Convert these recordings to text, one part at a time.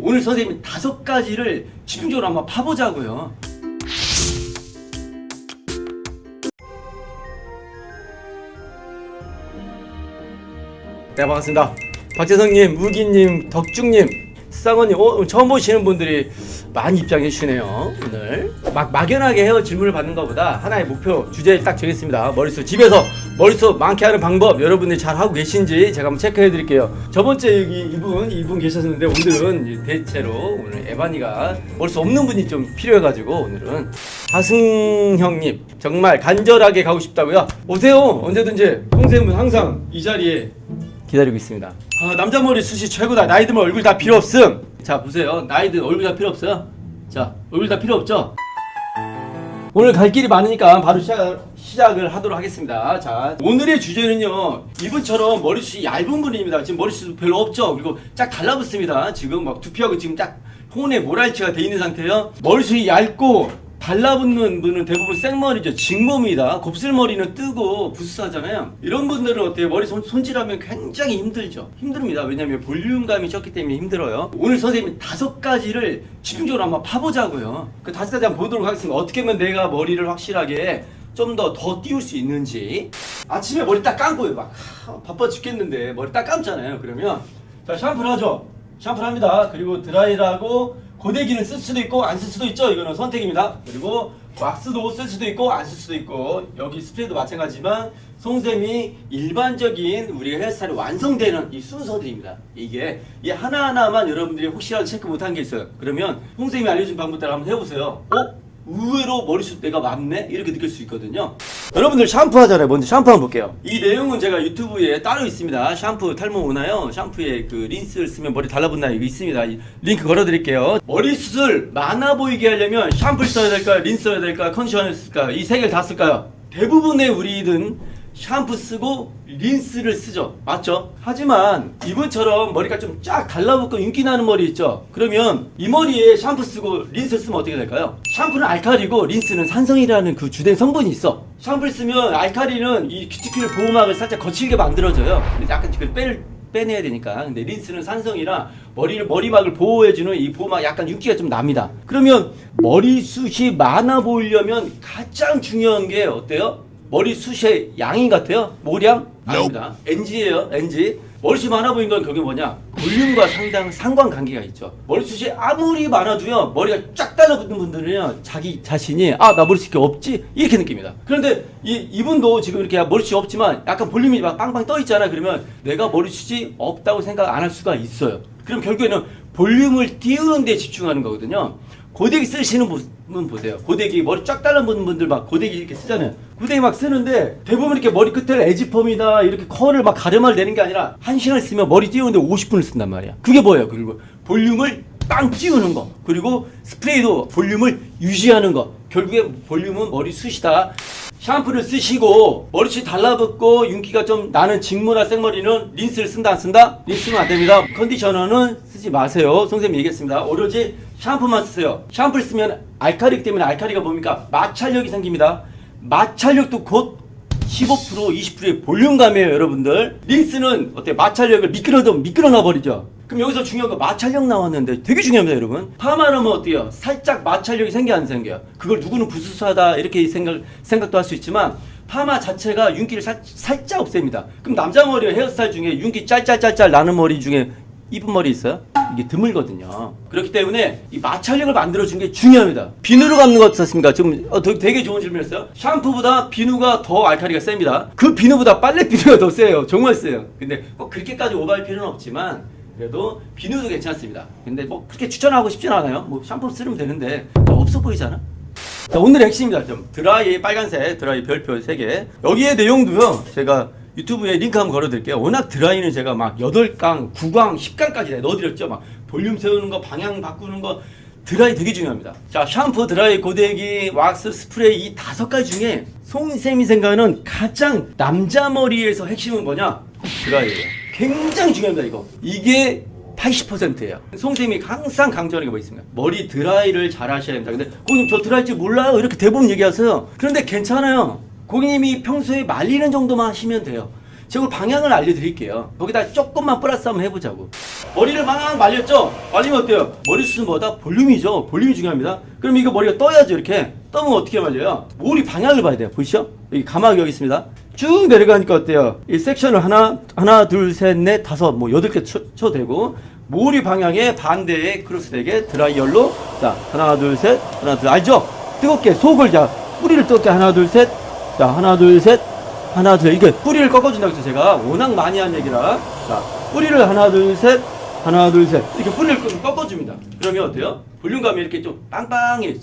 오늘 선생님 다섯 가지를 집중적으로 한번 파보자고요. 네 반갑습니다. 박재성님, 무기님, 덕중님, 쌍원님 어, 처음 보시는 분들이 많이 입장해 주시네요. 오늘 막 막연하게 헤어 질문을 받는 것보다 하나의 목표 주제를 딱 정했습니다. 머릿속 집에서 머릿속 많게 하는 방법 여러분들이 잘 하고 계신지 제가 한번 체크해 드릴게요. 저번째 여기 이분 이분 계셨는데 오늘은 대체로 오늘 에바니가 머릿속 없는 분이 좀 필요해가지고 오늘은 하승 형님 정말 간절하게 가고 싶다고요. 오세요 언제든지 동생은 항상 이 자리에 기다리고 있습니다. 아, 남자 머리 숱이 최고다. 나이 들면 얼굴 다 필요 없음. 자, 보세요. 나이 들 얼굴 다 필요 없어요. 자, 얼굴 다 필요 없죠? 오늘 갈 길이 많으니까 바로 시작, 시작을 하도록 하겠습니다. 자, 오늘의 주제는요. 이분처럼 머리숱이 얇은 분입니다. 지금 머리숱 별로 없죠? 그리고 쫙 달라붙습니다. 지금 막 두피하고 지금 딱 혼에 모랄치가 돼 있는 상태예요. 머리숱이 얇고 달라붙는 분은 대부분 생머리죠. 직몸이다. 곱슬머리는 뜨고 부스하잖아요. 이런 분들은 어때요? 머리 손, 손질하면 굉장히 힘들죠. 힘듭니다. 왜냐면 볼륨감이 적기 때문에 힘들어요. 오늘 선생님이 다섯 가지를 집중적으로 한번 파보자고요. 그 다섯 가지 한번 보도록 하겠습니다. 어떻게 하면 내가 머리를 확실하게 좀 더 더 띄울 수 있는지. 아침에 머리 딱 감고요. 막 하, 바빠 죽겠는데 머리 딱 감잖아요. 그러면 자 샴푸를 하죠. 샴푸를 합니다. 그리고 드라이를 하고 고데기는 쓸 수도 있고 안 쓸 수도 있죠. 이거는 선택입니다. 그리고 왁스도 쓸 수도 있고 안 쓸 수도 있고 여기 스프레이도 마찬가지지만 송쌤이 일반적인 우리 헤어스타일이 완성되는 이 순서들입니다. 이게 이 하나하나만 여러분들이 혹시라도 체크 못한 게 있어요. 그러면 송쌤이 알려준 방법대로 한번 해보세요. 어? 의외로 머리숱 내가 많네? 이렇게 느낄 수 있거든요. 여러분들 샴푸 하잖아요. 먼저 샴푸 한번 볼게요. 이 내용은 제가 유튜브에 따로 있습니다. 샴푸 탈모 오나요? 샴푸에 그 린스를 쓰면 머리 달라붙나 이거 있습니다. 이 링크 걸어드릴게요. 머리숱을 많아 보이게 하려면 샴푸를 써야 될까요? 린스 써야 될까요? 컨디셔너를 쓸까요? 이 세 개를 다 쓸까요? 대부분의 우리는 샴푸 쓰고 린스를 쓰죠. 맞죠? 하지만 이분처럼 머리가 좀 쫙 달라붙고 윤기 나는 머리 있죠? 그러면 이 머리에 샴푸 쓰고 린스 쓰면 어떻게 될까요? 샴푸는 알칼리고 린스는 산성이라는 그 주된 성분이 있어. 샴푸를 쓰면 알칼리는 이 큐티클 보호막을 살짝 거칠게 만들어줘요. 근데 약간 그 빼, 빼내야 되니까. 근데 린스는 산성이라 머리를 머리막을 보호해주는 이 보호막 약간 윤기가 좀 납니다. 그러면 머리숱이 많아 보이려면 가장 중요한 게 어때요? 머리숱의 양이 같아요? 모량? 아닙니다. NG예요, NG. 머리숱 많아 보이는 건 그게 뭐냐? 볼륨과 상당 상관 관계가 있죠. 머리숱이 아무리 많아도요, 머리가 쫙 달라붙는 분들은요, 자기 자신이, 아, 나 머리숱이 없지? 이렇게 느낍니다. 그런데 이, 이분도 지금 이렇게 머리숱이 없지만 약간 볼륨이 막 빵빵 떠 있잖아요. 그러면 내가 머리숱이 없다고 생각 안 할 수가 있어요. 그럼 결국에는 볼륨을 띄우는 데 집중하는 거거든요. 고데기 쓰시는 분 보세요. 고데기 머리 쫙 달라붙는 분들 막 고데기 이렇게 쓰잖아요. 고데기 막 쓰는데 대부분 이렇게 머리 끝을 에지펌이나 이렇게 컬을 막 가르마를 내는 게 아니라 한 시간 쓰면 머리 띄우는데 50분을 쓴단 말이야. 그게 뭐예요? 그리고 볼륨을 빵 띄우는 거. 그리고 스프레이도 볼륨을 유지하는 거. 결국에 볼륨은 머리 숱이다. 샴푸를 쓰시고 머리숱이 달라붙고 윤기가 좀 나는 직모나 생머리는 린스를 쓴다 안 쓴다? 린스는 안 됩니다. 컨디셔너는 쓰지 마세요. 선생님 얘기했습니다. 오로지 샴푸만 쓰세요. 샴푸를 쓰면 알칼리기 때문에 알칼리가 뭡니까? 마찰력이 생깁니다. 마찰력도 곧 15% 20%의 볼륨감이에요 여러분들. 린스는 어때? 마찰력을 미끄러도 미끄러놔 버리죠. 그럼 여기서 중요한 거 마찰력 나왔는데 되게 중요합니다 여러분. 파마하면 어때요? 살짝 마찰력이 생겨 안 생겨요 그걸 누구는 부수수하다 이렇게 생각, 생각도 할 수 있지만 파마 자체가 윤기를 살, 살짝 없앱니다. 그럼 남자 머리 헤어스타일 중에 윤기 짤짤짤짤 나는 머리 중에 이쁜 머리 있어요? 이게 드물거든요. 그렇기 때문에 이 마찰력을 만들어주는 게 중요합니다. 비누로 감는 거 어떻습니까? 지금 어, 되- 되게 좋은 질문이었어요. 샴푸보다 비누가 더 알칼리가 셉니다. 그 비누보다 빨래 비누가 더 세요. 정말 세요. 근데 꼭 그렇게까지 오버할 필요는 없지만 그래도 비누도 괜찮습니다. 근데 뭐 그렇게 추천하고 싶진 않아요. 뭐 샴푸 쓰면 되는데 또 없어 보이잖아. 자, 오늘의 핵심입니다. 좀 드라이 빨간색 드라이 별표 3개. 여기에 내용도요. 제가 유튜브에 링크 한번 걸어드릴게요. 워낙 드라이는 제가 막 8강, 9강, 10강까지 넣어드렸죠. 막 볼륨 세우는 거, 방향 바꾸는 거. 드라이 되게 중요합니다. 자, 샴푸, 드라이, 고데기, 왁스, 스프레이 이 다섯 가지 중에 송쌤이 생각하는 가장 남자 머리에서 핵심은 뭐냐? 드라이예요. 굉장히 중요합니다, 이거. 이게 80%예요. 송쌤이 항상 강조하는 게 뭐 있습니까? 머리 드라이를 잘 하셔야 된다. 근데 고객님 저 드라이 줄 몰라요. 이렇게 대부분 얘기하세요. 그런데 괜찮아요. 고객님이 평소에 말리는 정도만 하시면 돼요. 제가 방향을 알려드릴게요. 거기다 조금만 플러스 한번 해보자고. 머리를 막 말렸죠? 말리면 어때요? 머리숱보다 볼륨이죠. 볼륨이 중요합니다. 그럼 이거 머리가 떠야죠. 이렇게. 떠면 어떻게 말려요? 머리 방향을 봐야 돼요. 보이시죠? 여기 가마귀 여기 있습니다. 쭉 내려가니까 어때요? 이 섹션을 하나, 하나, 둘, 셋, 넷, 다섯, 뭐 여덟 개 쳐, 쳐도 되고 모리 방향에 반대에 크로스되게 드라이얼로 자 하나 둘 셋 하나 둘 알죠? 뜨겁게 속을 자 뿌리를 뜨겁게 하나 둘 셋 자 하나 둘 셋 하나 둘 이게 뿌리를 꺾어준다고 해서 제가 워낙 많이 한 얘기라 자 뿌리를 하나 둘 셋 하나 둘 셋 이렇게 뿌리를 꺾- 꺾어줍니다 그러면 어때요? 볼륨감이 이렇게 좀 빵빵해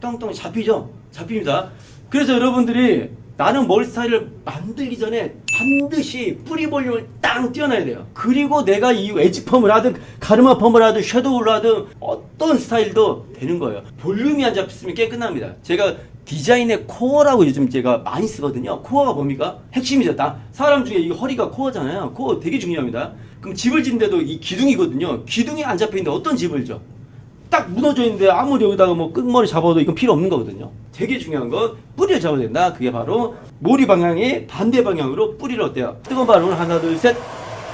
똥똥 잡히죠? 잡힙니다 그래서 여러분들이 나는 머리 스타일을 만들기 전에 반드시 뿌리 볼륨을 땅 띄워놔야 돼요. 그리고 내가 이 웨지 펌을 하든 가르마 펌을 하든 섀도우를 하든 어떤 스타일도 되는 거예요. 볼륨이 안 잡혔으면 게임 끝납니다. 제가 디자인의 코어라고 요즘 제가 많이 쓰거든요. 코어가 뭡니까? 핵심이죠. 다 사람 중에 이 허리가 코어잖아요. 코어 되게 중요합니다. 그럼 집을 짓는데도 이 기둥이거든요. 기둥이 안 잡혀 있는데 어떤 집을 져? 딱 무너져 있는데 아무리 여기다가 뭐 끝머리 잡아도 이건 필요 없는 거거든요. 되게 중요한 건 뿌리를 잡아야 된다. 그게 바로 모리 방향이 반대 방향으로 뿌리를 어때요? 뜨거운 바람을 하나 둘 셋,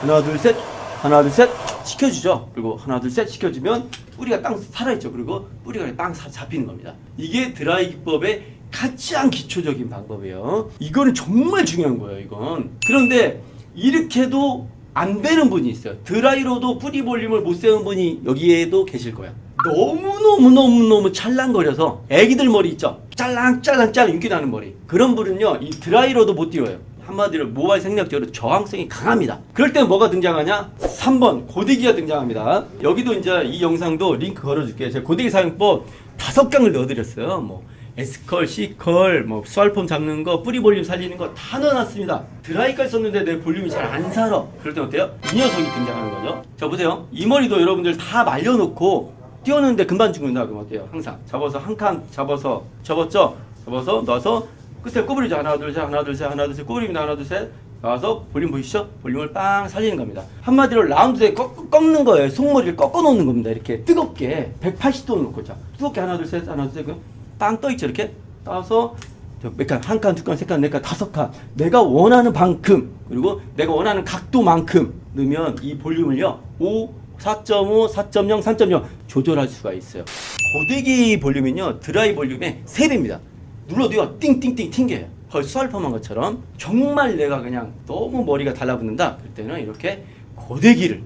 하나 둘 셋, 하나 둘 셋 시켜주죠. 그리고 하나 둘 셋 시켜주면 뿌리가 땅 살아있죠. 그리고 뿌리가 땅 사- 잡히는 겁니다. 이게 드라이 기법의 가장 기초적인 방법이에요. 이거는 정말 중요한 거예요. 이건 그런데 이렇게도 안 되는 분이 있어요. 드라이로도 뿌리 볼륨을 못 세운 분이 여기에도 계실 거야. 너무너무너무너무 찰랑거려서 애기들 머리 있죠? 짤랑짤랑짤랑 윤기 나는 머리. 그런 분은요, 이 드라이로도 못 띄워요. 한마디로 모발 생략적으로 저항성이 강합니다. 그럴 때 뭐가 등장하냐? 3번 고데기가 등장합니다. 여기도 이제 이 영상도 링크 걸어줄게요. 제가 고데기 사용법 다섯 강을 넣어드렸어요. 뭐 S컬, C컬, 뭐 수알폼 잡는 거, 뿌리 볼륨 살리는 거 다 넣어놨습니다. 드라이까지 썼는데 내 볼륨이 잘 안 살아. 그럴 때 어때요? 이 녀석이 등장하는 거죠. 자 보세요. 이 머리도 여러분들 다 말려놓고 띄웠는데 금방 죽는다. 그럼 어때요? 항상 잡아서 한 칸 잡아서 접었죠? 접어서 놔서 끝에 구부리죠. 하나 둘 셋, 하나 둘 셋, 하나 둘 셋, 구부립니다. 하나 둘 셋. 나와서 볼륨 보이시죠? 볼륨을 빵 살리는 겁니다. 한마디로 라운드에 꺾, 꺾는 거예요. 속머리를 꺾어 놓는 겁니다. 이렇게 뜨겁게 180도 놓고 자 뜨겁게 하나 둘 셋, 하나 둘 셋, 빵 떠 있죠. 이렇게 따서 몇 칸, 한 칸, 두 칸, 세 칸, 네 칸, 다섯 칸. 내가 원하는 만큼 그리고 내가 원하는 각도만큼 넣으면 이 볼륨을요 5, 4.5, 4.0, 3.0 조절할 수가 있어요. 고데기 볼륨은요 드라이 볼륨의 3배입니다. 눌러도요 띵띵띵 튕겨요. 거의 수알펌한 것처럼 정말 내가 그냥 너무 머리가 달라붙는다. 그때는 이렇게 고데기를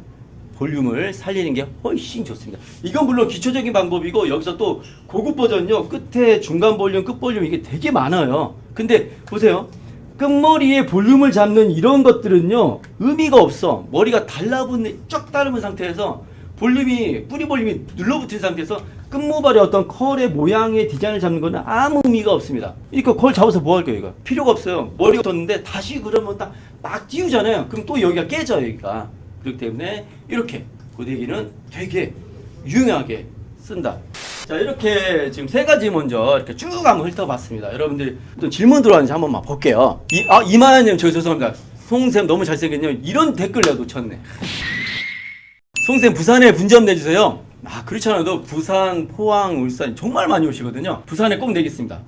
볼륨을 살리는 게 훨씬 좋습니다. 이건 물론 기초적인 방법이고 여기서 또 고급 버전요 끝에 중간 볼륨, 끝 볼륨 이게 되게 많아요. 근데 보세요. 끝머리에 볼륨을 잡는 이런 것들은요 의미가 없어. 머리가 달라붙는 쩍 다른 상태에서 볼륨이 뿌리 볼륨이 눌러붙은 상태에서 끝모발의 어떤 컬의 모양의 디자인을 잡는 거는 아무 의미가 없습니다. 이거 컬 잡아서 뭐 할 거예요, 이거? 필요가 없어요. 머리가 졌는데 다시 그러면 딱 막 띄우잖아요. 그럼 또 여기가 깨져요, 여기가. 그렇기 때문에 이렇게 고데기는 되게 유용하게 쓴다. 자 이렇게 지금 세 가지 먼저 이렇게 쭉 한번 훑어봤습니다. 여러분들이 또 질문 들어왔는지 한번 막 볼게요. 이, 아 이만현님 저 죄송합니다. 송쌤 너무 잘생겼네요. 이런 댓글 내가 놓쳤네. 송쌤 부산에 분점 내주세요. 아 그렇지 않아도 부산, 포항, 울산 정말 많이 오시거든요. 부산에 꼭 내겠습니다.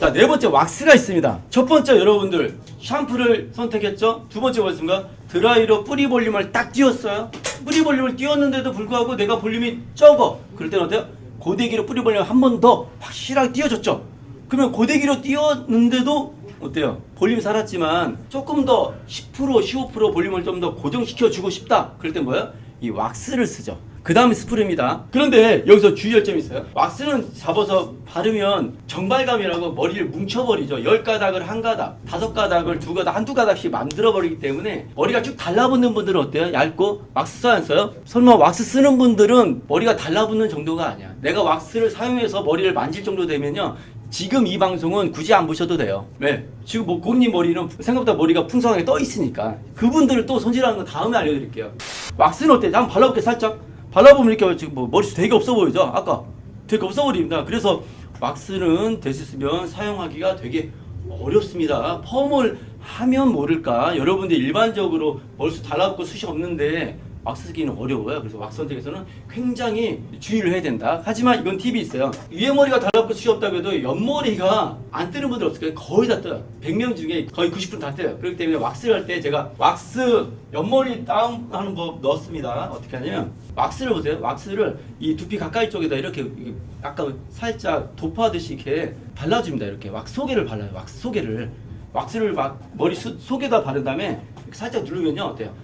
자, 네 번째 왁스가 있습니다. 첫 번째 여러분들 샴푸를 선택했죠? 두 번째 뭐였습니까? 드라이로 뿌리 볼륨을 딱 띄웠어요. 뿌리 볼륨을 띄웠는데도 불구하고 내가 볼륨이 적어. 그럴 때는 어때요? 고데기로 뿌리 볼륨 한번 더 확실하게 띄워줬죠. 그러면 고데기로 띄웠는데도 어때요? 볼륨이 살았지만 조금 더 10% 15% 볼륨을 좀 더 고정시켜 주고 싶다. 그럴 땐 뭐예요? 이 왁스를 쓰죠. 그 다음에 스프레입니다. 그런데 여기서 주의할 점이 있어요. 왁스는 잡아서 바르면 정발감이라고 머리를 뭉쳐버리죠. 열 가닥을 한 가닥, 다섯 가닥을 두 가닥, 한두 가닥씩 만들어버리기 때문에 머리가 쭉 달라붙는 분들은 어때요? 얇고 왁스 써야 안 써요? 설마 왁스 쓰는 분들은 머리가 달라붙는 정도가 아니야. 내가 왁스를 사용해서 머리를 만질 정도 되면요. 지금 이 방송은 굳이 안 보셔도 돼요. 왜? 지금 뭐 곰님 머리는 생각보다 머리가 풍성하게 떠 있으니까 그분들을 또 손질하는 거 다음에 알려드릴게요. 왁스는 어때? 한번 발라볼게 살짝. 발라보면 이렇게 지금 뭐 머리숱 되게 없어 보이죠? 아까 되게 없어 보입니다. 그래서 왁스는 됐으면 사용하기가 되게 어렵습니다. 펌을 하면 모를까? 여러분들 일반적으로 머리숱 달라붙고 숱이 없는데 왁스 쓰기는 어려워요. 그래서 왁스 선택에서는 굉장히 주의를 해야 된다. 하지만 이건 팁이 있어요. 위에 머리가 달라붙고 수이 없다고 해도 옆머리가 안 뜨는 분들 없을까요? 거의 다 떠요. 100명 중에 거의 90%다 떠요. 그렇기 때문에 왁스를 할 때 제가 왁스 옆머리 다운하는 법 넣었습니다. 어떻게 하냐면 왁스를 보세요. 왁스를 이 두피 가까이 쪽에다 이렇게 약간 살짝 도포하듯이 이렇게 발라줍니다. 이렇게 왁스 소개를 발라요. 왁스 소개를 왁스를 막 머리 수, 속에다 바른 다음에 살짝 누르면요 어때요?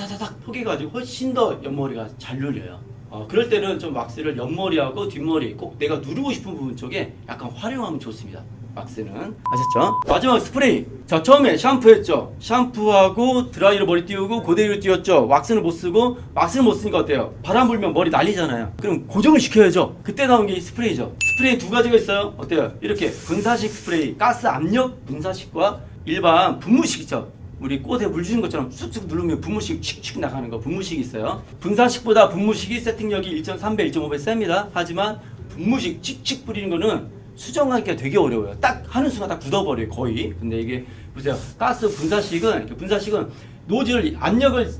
타타타타닥 포개가지고 훨씬 더 옆머리가 잘 눌려요. 어, 그럴 때는 좀 왁스를 옆머리하고 뒷머리 꼭 내가 누르고 싶은 부분 쪽에 약간 활용하면 좋습니다. 왁스는 아셨죠? 마지막 스프레이. 자 처음에 샴푸했죠. 샴푸하고 드라이로 머리 띄우고 고데기로 띄웠죠. 왁스는 못 쓰고 왁스는 못 쓰니까 어때요? 바람 불면 머리 난리잖아요. 그럼 고정을 시켜야죠. 그때 나온 게이 스프레이죠. 스프레이 두 가지가 있어요. 어때요? 이렇게 분사식 스프레이, 가스 압력 분사식과 일반 분무식 있죠. 우리 꽃에 물 주는 것처럼 쑥쑥 누르면 분무식 칙칙 나가는 거 분무식이 있어요. 분사식보다 분무식이 세팅력이 1.3배, 1.5배 셉니다. 하지만 분무식 칙칙 뿌리는 거는 수정하기가 되게 어려워요. 딱 하는 순간 딱 굳어버려요 거의. 근데 이게 보세요. 가스 분사식은 분사식은 노즐 압력을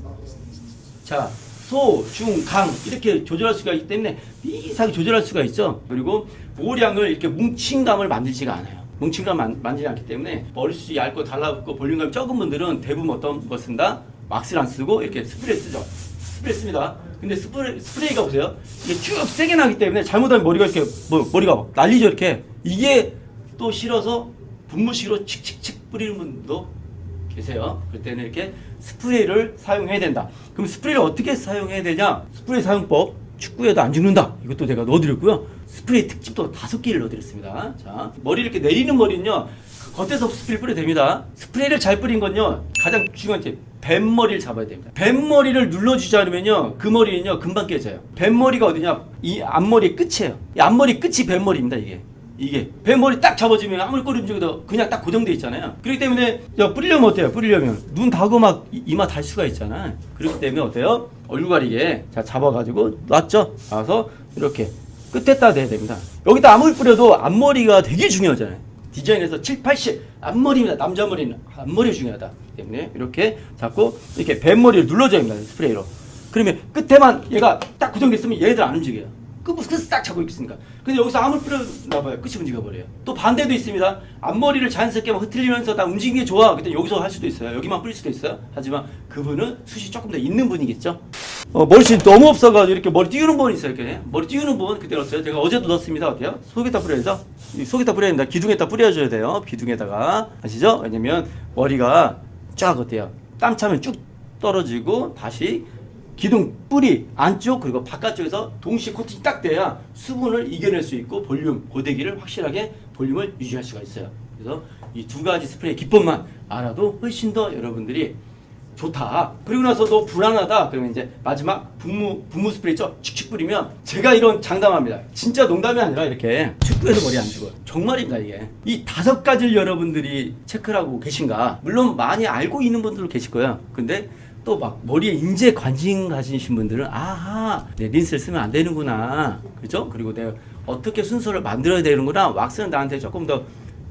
자, 소, 중, 강 이렇게 조절할 수가 있기 때문에 미세하게 조절할 수가 있죠. 그리고 모량을 이렇게 뭉친 감을 만들지가 않아요. 감 만, 만지지 않기 때문에 머리숱이 얇고 달라붙고 볼륨감이 적은 분들은 대부분 어떤 거 쓴다? 왁스를 안 쓰고 이렇게 스프레이 쓰죠. 스프레이 씁니다. 근데 스프레이, 스프레이가 보세요. 이게 쭉 세게 나기 때문에 잘못하면 머리가 이렇게 뭐, 머리가 막 날리죠 이렇게. 이게 또 싫어서 분무식으로 칙칙칙 뿌리는 분도 계세요. 그때는 이렇게 스프레이를 사용해야 된다. 그럼 스프레이를 어떻게 사용해야 되냐? 스프레이 사용법 축구에도 안 죽는다. 이것도 제가 넣어드렸고요. 스프레이 특집도 다섯 개를 넣어드렸습니다. 자, 머리 이렇게 내리는 머리는요. 겉에서 스프레이 뿌려도 됩니다. 스프레이를 잘 뿌린 건요. 가장 중요한 게 뱀머리를 잡아야 됩니다. 뱀머리를 눌러주지 않으면요. 그 머리는요. 금방 깨져요. 뱀머리가 어디냐? 이 앞머리의 끝이에요. 이 앞머리 끝이 뱀머리입니다. 이게. 이게 뱀머리 딱 잡아주면 아무리 꼬리 움직여도 그냥 딱 고정돼 있잖아요. 그렇기 때문에 야, 뿌리려면 어때요? 뿌리려면 눈 닫고 막 이- 이마 달 수가 있잖아. 그렇기 때문에 어때요? 얼굴 가리게 자 잡아가지고 놨죠. 놔서 이렇게 끝에다 대야 됩니다. 여기다 아무리 뿌려도 앞머리가 되게 중요하잖아요. 디자인에서 7, 80 앞머리입니다. 남자 머리는 앞머리 중요하다. 때문에 이렇게 잡고 이렇게 뱀머리를 눌러줘야 합니다. 스프레이로. 그러면 끝에만 얘가 딱 고정됐으면 얘들 안 움직여요. 끝부터 끝딱 잡고 있으니까. 근데 여기서 아무리 뿌려놔봐요. 끝이 움직여 버려요. 또 반대도 있습니다. 앞머리를 자연스럽게 막 흐트리면서 다 움직이는 게 좋아. 그때 여기서 할 수도 있어요. 여기만 뿌릴 수도 있어요. 하지만 그분은 숱이 조금 더 있는 분이겠죠. 어, 머리숱이 너무 없어가지고 이렇게 머리 띄우는 분이 있어요. 이렇게. 머리 띄우는 분 그때 넣었어요. 제가 어제도 넣었습니다. 어때요? 속에다 뿌려야죠. 이 속에다 뿌려야 된다. 기둥에다 뿌려줘야 돼요. 기둥에다가. 아시죠? 왜냐면 머리가 쫙 어때요? 땀 차면 쭉 떨어지고 다시 기둥 뿌리 안쪽 그리고 바깥쪽에서 동시에 코팅이 딱 돼야 수분을 이겨낼 수 있고 볼륨 고데기를 확실하게 볼륨을 유지할 수가 있어요. 그래서 이 두 가지 스프레이 기법만 알아도 훨씬 더 여러분들이 좋다. 그리고 나서 너 불안하다. 그러면 이제 마지막 분무 분무 스프레이 죠 칙칙 뿌리면 제가 이런 장담합니다. 진짜 농담이 아니라 이렇게 축구에서 머리 안 죽어요. 정말입니다 이게. 이 다섯 가지를 여러분들이 체크를 하고 계신가? 물론 많이 알고 있는 분들도 계실 거예요. 근데 또 막 머리에 인재 관심 가지신 분들은 아하 내 린스를 쓰면 안 되는구나. 그죠? 그리고 내가 어떻게 순서를 만들어야 되는구나. 왁스는 나한테 조금 더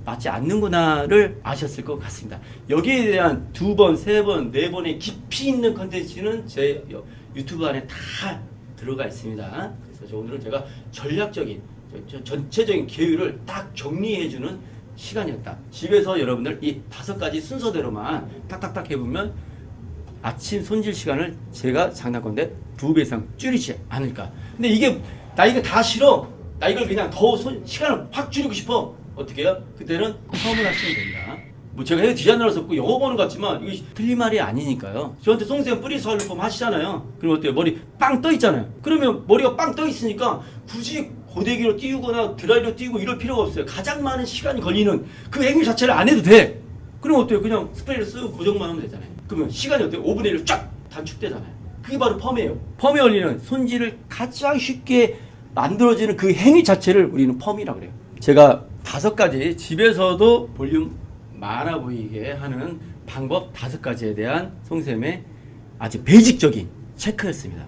맞지 않는구나를 아셨을 것 같습니다. 여기에 대한 두 번, 세 번, 네 번의 깊이 있는 컨텐츠는 제 여- 유튜브 안에 다 들어가 있습니다. 그래서 저 오늘은 제가 전략적인 전체적인 계율을 딱 정리해주는 시간이었다. 집에서 여러분들 이 다섯 가지 순서대로만 딱딱딱 해보면 아침 손질 시간을 제가 장난건데 두 배 이상 줄이지 않을까. 근데 이게 나 이거 다 싫어. 나 이걸 그냥 더 손, 시간을 확 줄이고 싶어. 어떻게 해요? 그때는 처음을 하시면 됩니다. 뭐 제가 해외 디자이너라서 꼭 영어 보는 것 같지만 이게 틀린 말이 아니니까요. 저한테 송쌤 뿌리 설법 하시잖아요. 그럼 어때요? 머리 빵 떠 있잖아요. 그러면 머리가 빵 떠 있으니까 굳이 고데기로 띄우거나 드라이로 띄우고 이럴 필요가 없어요. 가장 많은 시간이 걸리는 그 행위 자체를 안 해도 돼. 그럼 어때요? 그냥 스프레이를 쓰고 고정만 하면 되잖아요. 그러면 시간이 어때요? 5분의 1로 쫙 단축되잖아요. 그게 바로 펌이에요. 펌에 걸리는 손질을 가장 쉽게 만들어지는 그 행위 자체를 우리는 펌이라고 그래요. 제가 다섯 가지 집에서도 볼륨 많아 보이게 하는 방법 다섯 가지에 대한 송쌤의 아주 베이직적인 체크였습니다.